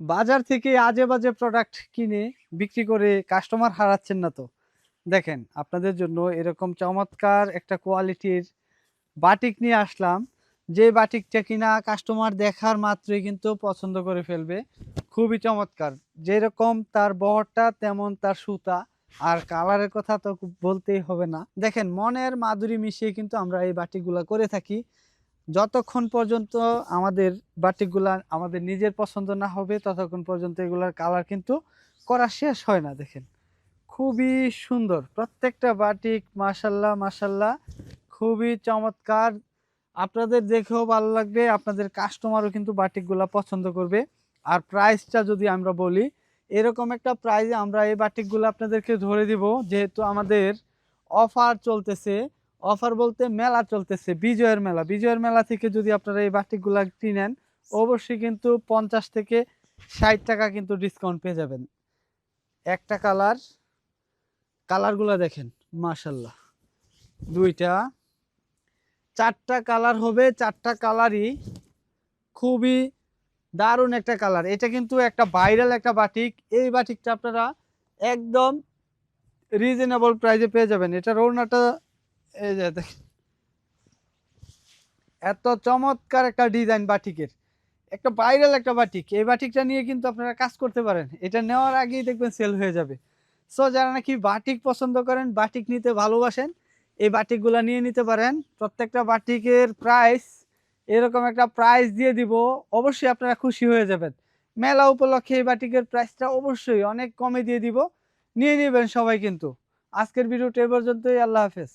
বাজার থেকে আজে বাজে প্রোডাক্ট কিনে বিক্রি করে কাস্টমার হারাচ্ছেন না তো। দেখেন, আপনাদের জন্য এরকম চমৎকার একটা কোয়ালিটির বাটিক নিয়ে আসলাম। যে বাটিকটা কিনা কাস্টমার দেখার মাত্রই কিন্তু পছন্দ করে ফেলবে। খুবই চমৎকার। যেরকম তার বহরটা, তেমন তার সুতা। আর কালারের কথা তো বলতেই হবে না। দেখেন, মনের মাধুরী মিশিয়ে কিন্তু আমরা এই বাটিকগুলা করে থাকি। যতক্ষণ পর্যন্ত আমাদের বাটিকগুলা আমাদের নিজের পছন্দ না হবে, ততক্ষণ পর্যন্ত এগুলার কালার কিন্তু করা শেষ হয় না, দেখেন। খুবই সুন্দর। প্রত্যেকটা বাটিক মাসাল্লাহ মাসাল্লাহ খুবই চমৎকার। আপনাদের দেখেও ভালো লাগবে, আপনাদের কাস্টমারও কিন্তু বাটিকগুলা পছন্দ করবে। আর প্রাইসটা যদি আমরা বলি, এরকম একটা প্রাইজে আমরা এই বাটিকগুলো আপনাদেরকে ধরে দিব, যেহেতু আমাদের অফার চলতেছে অফার বলতে মেলা চলতেছে, বিজয়ের মেলা। বিজয়ের মেলা থেকে যদি আপনারা এই বাটিকগুলা কিনেন, অবশ্যই কিন্তু পঞ্চাশ থেকে ষাট টাকা কিন্তু ডিসকাউন্ট পেয়ে যাবেন। একটা কালার, কালারগুলো দেখেন মাশাল্লাহ দুইটা, চারটা কালার হবে, চারটা কালারই খুবই দারুণ একটা কালার। এটা কিন্তু একটা ভাইরাল একটা বাটিক। এই বাটিকটা আপনারা একদম রিজনেবল প্রাইসে পেয়ে যাবেন। এটা রৌনাটা এই যে দেখেন এত চমৎকার একটা ডিজাইন বাটিকের। একটা ভাইরাল একটা বাটিক। এই বাটিকটা নিয়ে কিন্তু আপনারা কাজ করতে পারেন। এটা নেওয়ার আগেই দেখবেন সেল হয়ে যাবে। সো যারা নাকি বাটিক পছন্দ করেন, বাটিক নিতে ভালোবাসেন, এই বাটিকগুলো নিয়ে নিতে পারেন। প্রত্যেকটা বাটিকের প্রাইস এরকম একটা প্রাইস দিয়ে দিব, অবশ্যই আপনারা খুশি হয়ে যাবেন। মেলা উপলক্ষে এই বাটিকের প্রাইসটা অবশ্যই অনেক কমে দিয়ে দিব। নিয়ে নেবেন সবাই কিন্তু। আজকের ভিডিওটা এ পর্যন্তই। আল্লাহ হাফেজ।